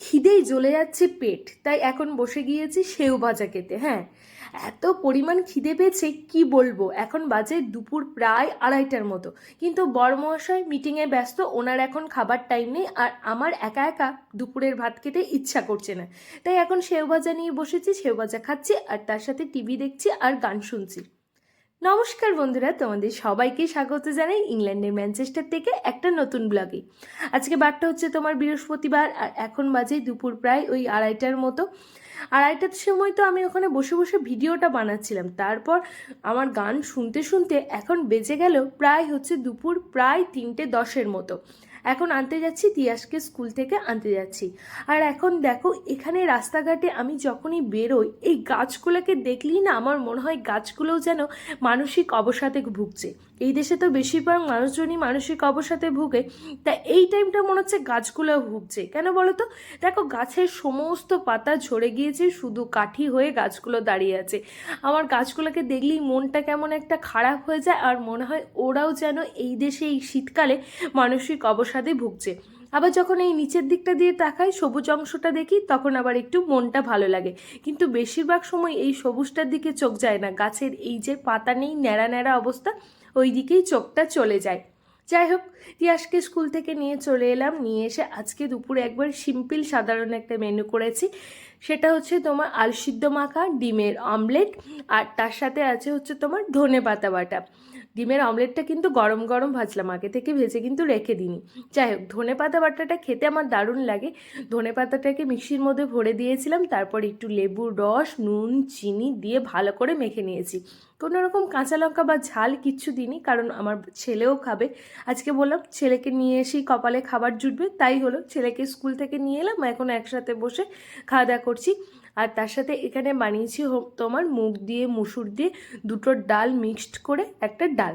খিদেই জ্বলে যাচ্ছে পেট। তাই এখন বসে গিয়েছি সেও ভাজা খেতে হ্যাঁ। এত পরিমাণ খিদে পেয়েছে, কি বলব? এখন বাজে দুপুর প্রায় আড়াইটার মতো। কিন্তু বড়মহাশয় মিটিংয়ে ব্যস্ত, ওনার এখন খাবার টাইম নেই আর আমার একা একা দুপুরের ভাত খেতে ইচ্ছা করছে না। তাই এখন সেও ভাজা নিয়ে বসেছি, সেও ভাজা খাচ্ছি আর তার সাথে টিভি দেখছি আর গান শুনছি। নমস্কার বন্ধুরা, তোমাদের সবাইকে স্বাগত জানাই ইংল্যান্ডের ম্যানচেস্টার থেকে একটা নতুন ব্লগে। আজকে বারটা হচ্ছে তোমার বৃহস্পতিবার আর এখন বাজে দুপুর প্রায় ওই আড়াইটার মতো। আড়াইটার সময় তো আমি ওখানে বসে বসে ভিডিওটা বানাচ্ছিলাম। তারপর আমার গান শুনতে শুনতে এখন বেজে গেল প্রায় হচ্ছে দুপুর প্রায় তিনটে দশের মতো। এখন আনতে যাচ্ছি তিয়াসকে স্কুল থেকে আনতে যাচ্ছি। আর এখন দেখো, এখানে রাস্তাঘাটে আমি যখনই বেরোই, এই গাছগুলোকে দেখলেই না আমার মনে হয় গাছগুলোও যেন মানসিক অবসাদে ভুগছে। এই দেশে তো বেশিরভাগ মানুষজনই মানসিক অবসাদে ভুগে, তা এই টাইমটা মনে হচ্ছে গাছগুলো ভুগছে। কেন বলো তো? দেখো, গাছের সমস্ত পাতা ঝরে গিয়েছে, শুধু কাঠি হয়ে গাছগুলো দাঁড়িয়ে আছে। আমার গাছগুলোকে দেখলেই মনটা কেমন একটা খারাপ হয়ে যায়, আর মনে হয় ওরাও যেন এই দেশে এই শীতকালে মানসিক অবসাদে ভুগছে। আবার যখন এই নিচের দিকটা দিয়ে তাকাই, সবুজ অংশটা দেখি, তখন আবার একটু মনটা ভালো লাগে। কিন্তু বেশিরভাগ সময় এই সবুজটার দিকে চোখ যায় না। গাছের এই যে পাতা নেই, ন্যাড়া ন্যাড়া অবস্থা, ওই দিকেই চোখটা চলে যায়। যাই হোক, তিয়াসকে স্কুল থেকে নিয়ে চলে এলাম। নিয়ে এসে আজকে দুপুরে একবার সিম্পল সাধারণ একটা মেনু করেছি। সেটা হচ্ছে তোমার আলু সিদ্ধ মাখা, ডিমের অমলেট আর তার সাথে আছে হচ্ছে তোমার ধনে পাতা বাটা। ডিমের অমলেটটা কিন্তু গরম গরম ভাজলাম, আগে থেকে ভেজে কিন্তু রেখে দিইনি। যাই হোক, ধনে পাতা বাটাটা খেতে আমার দারুণ লাগে। ধনে পাতাটাকে মিক্সির মধ্যে ভরে দিয়েছিলাম, তারপর একটু লেবুর রস, নুন, চিনি দিয়ে ভালো করে মেখে নিয়েছি। কোনো রকম কাঁচা লঙ্কা বা ঝাল কিচ্ছু দিইনি, কারণ আমার ছেলেও খাবে। আজকে বললাম, ছেলেকে নিয়ে এসেই কপালে খাবার জুটবে, তাই হলো ছেলেকে স্কুল থেকে নিয়ে এলাম, এখন একসাথে বসে খাওয়া দাওয়া করছি। আর তার সাথে এখানে বানিয়েছি তোমার মুগ দিয়ে, মুসুর দিয়ে দুটো ডাল মিক্সড করে একটা ডাল।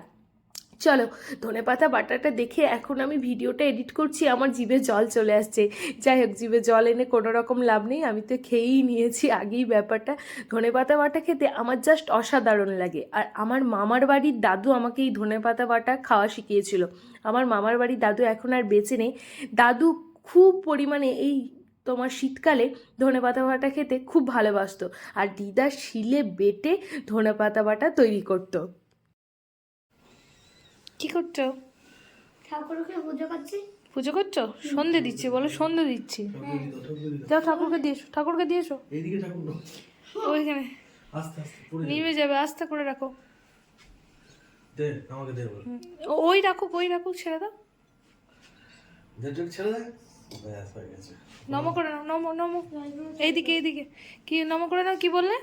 চলো, ধনে পাতা, বাটাটা দেখে এখন আমি ভিডিওটা এডিট করছি, আমার জিভে জল চলে আসছে। যাই হোক, জিভে জল এনে কোনো রকম লাভ নেই, আমি তো খেয়েই নিয়েছি আগেই ব্যাপারটা। ধনে পাতা, বাটা খেতে আমার জাস্ট অসাধারণ লাগে। আর আমার মামার বাড়ির দাদু আমাকে এই ধনে পাতা, বাটা খাওয়া শিখিয়েছিল। আমার মামার বাড়ির দাদু এখন আর বেঁচে নেই। দাদু খুব পরিমাণে এই তোমার শীতকালে ধনে পাতা বাটা খেতে খুব ভালোবাসতো। আর দিদা শিলে বেটে ধনে পাতা বাটা তৈরি করতো। কি করছ? ঠাকুরকে পুজো করছি। পুজো করছ? সন্ধে দিচ্ছি বলো সন্ধে দিচ্ছি। যাও ঠাকুরকে দিয়েছ ঠাকুরকে দিয়েছ এইদিকে ওইখানে। আস্তে আস্তে যাবে। নিভে যাবে আস্তে করে রাখো। দে আমাকে দে বল ও- ওই রাখুক ওই রাখুক ছেড়ে দাও। ছেড়ে দে। ব্যাস গেছে নম করে নাও নম নম এইদিকে এইদিকে। কি নম করে নাও কি বললে?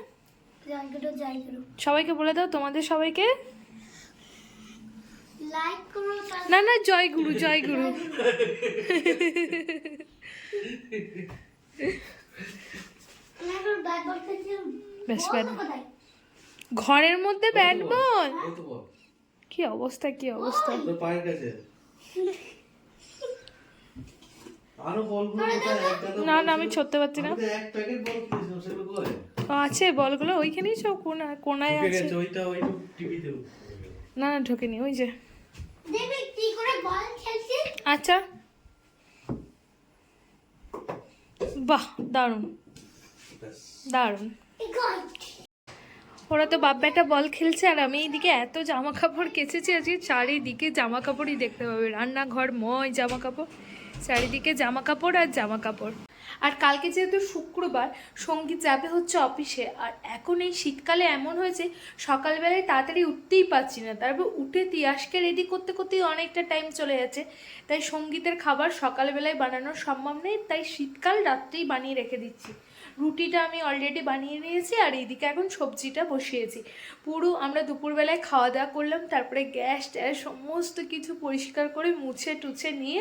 সবাইকে বলে দাও তোমাদের সবাইকে। লাইক না না জয় গুরু জয় গুরু ব্যাস, ব্যাট। ঘরের মধ্যে ব্যাট বল? কি অবস্থা কি অবস্থা? পায়ের কাছে। আরও বলগুলো না না আমি ছড়তে পারছি না। এক প্যাকেট বল কিনেছিলাম সেগুলো কোথায় আছে বলগুলো ওইখানেই সব কোনা কোনায় আছে। ওইটা ওইটা টিভিতে না না ঢোকেনি ওই যে। দেখবি কি করে বল খেলছি? আচ্ছা। বাহ দারুণ। দারুণ। ওরা তো বাপ বেটা বল খেলছে আর আমি এইদিকে এত জামা কাপড় কেচেছি আজকে চারিদিকে জামা কাপড়ই দেখতে পাবে। রান্নাঘর ময় জামা কাপড় চারিদিকে জামা কাপড় আর জামা কাপড় আর কালকে যেহেতু শুক্রবার, সংগীত যাবে হচ্ছে অফিসে। আর এখন এই শীতকালে এমন হয়েছে, সকালবেলায় তাড়াতাড়ি উঠতেই পারছি না। তারপর উঠে তিয়াসকে রেডি করতে করতেই অনেকটা টাইম চলে যাচ্ছে। তাই সঙ্গীতের খাবার সকালবেলায় বানানো সম্ভব নেই, তাই শীতকাল রাত্রেই বানিয়ে রেখে দিচ্ছি। রুটিটা আমি অলরেডি বানিয়ে নিয়েছি আর এইদিকে এখন সবজিটা বসিয়েছি। পুরো আমরা দুপুরবেলায় খাওয়া দাওয়া করলাম, তারপরে গ্যাস ট্যাস সমস্ত কিছু পরিষ্কার করে মুছে টুছে নিয়ে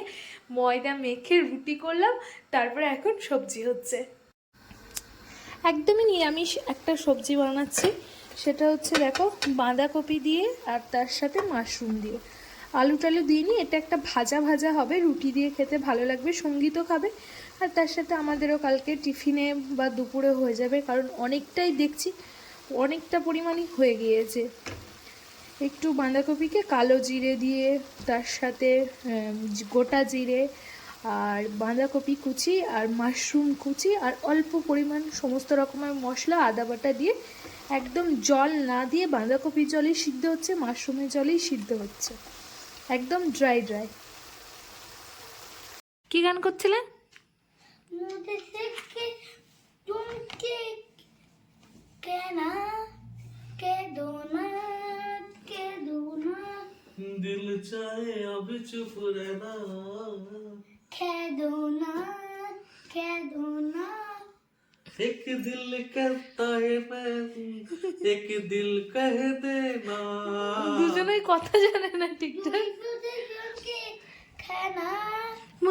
ময়দা মেখে রুটি করলাম, তারপরে এখন সবজি হচ্ছে। একদমই নিরামিষ একটা সবজি বানাচ্ছি, সেটা হচ্ছে দেখো বাঁধাকপি দিয়ে আর তার সাথে মাশরুম দিয়ে। আলু টালু দিয়ে নিই এটা একটা ভাজা ভাজা হবে, রুটি দিয়ে খেতে ভালো লাগবে, সঙ্গীতও খাবে। আর তার সাথে আমাদেরও কালকে টিফিনে বা দুপুরে হয়ে যাবে, কারণ অনেকটাই দেখছি অনেকটা পরিমাণই হয়ে গিয়েছে। একটু বাঁধাকপিকে কালো জিরে দিয়ে, তার সাথে গোটা জিরে আর বাঁধাকপি কুচি আর মাশরুম কুচি আর অল্প পরিমাণ সমস্ত রকমের মশলা, আদা বাটা দিয়ে একদম জল না দিয়ে বাঁধাকপির জলেই সিদ্ধ হচ্ছে, মাশরুমের জলেই সিদ্ধ হচ্ছে। একদম ড্রাই ড্রাই। কি গান করছিলে? मुझे के तुमके कहना के दो ना के दो ना दिल चाहे अब चुप रहना कह दो ना कह दो ना एक दिल कहता है मैं एक दिल कह देना দুজনেই কথা জানে না ঠিকঠাক मुझे के कहना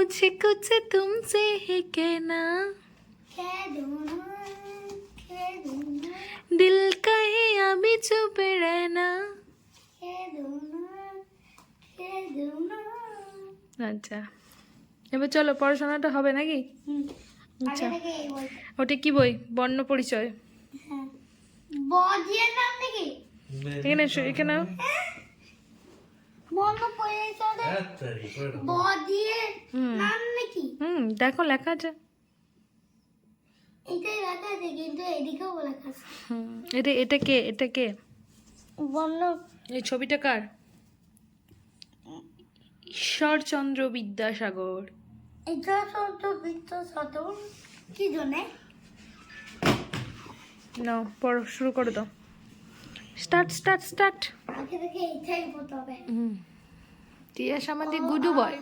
मुझे कुछ तुमसे है कहना कह दो ना कह दो ना दिल कहे अभी चुप रहना कह दो ना कह दो ना আচ্ছা এবার চলো পড়াশোনাটা হবে নাকি আচ্ছা আগে থেকে এই বল ওটা কি বই বর্ণ পরিচয় হ্যাঁ বজিয়ার নাম নাকি এখানে এসো, এখানে হুম। নাকি? হুম দেখো লেখা আছে। এটা এটা কে এটা কে? এই ছবিটা কার? ঈশ্বরচন্দ্র বিদ্যাসাগর। কি নাও পড়ো শুরু করে দাও। স্টার্ট স্টার্ট স্টার্ট তিয়াস আমাদের গুডু বয়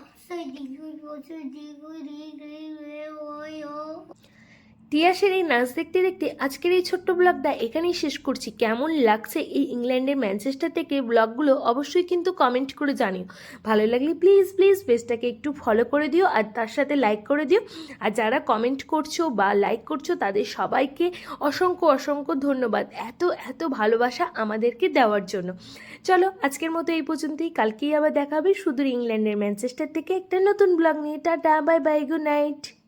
তিয়াসের এই নাচ দেখতে দেখতে আজকের এই ছোট্ট ব্লগটা এখানেই শেষ করছি। কেমন লাগছে এই ইংল্যান্ডের ম্যানচেস্টার থেকে ব্লগগুলো অবশ্যই কিন্তু কমেন্ট করে জানিও। ভালো লাগলে প্লিজ প্লিজ পেজটাকে একটু ফলো করে দিও আর তার সাথে লাইক করে দিও। আর যারা কমেন্ট করছ বা লাইক করছ তাদের সবাইকে অসংখ্য অসংখ্য ধন্যবাদ। এত এত ভালোবাসা আমাদেরকে দেওয়ার জন্য। চলো, আজকের মতো এই পর্যন্তই। কালকেই আবার দেখা হবে সুদূর ইংল্যান্ডের ম্যানচেস্টার থেকে একটা নতুন ব্লগ নিয়ে। Tata bye bye good night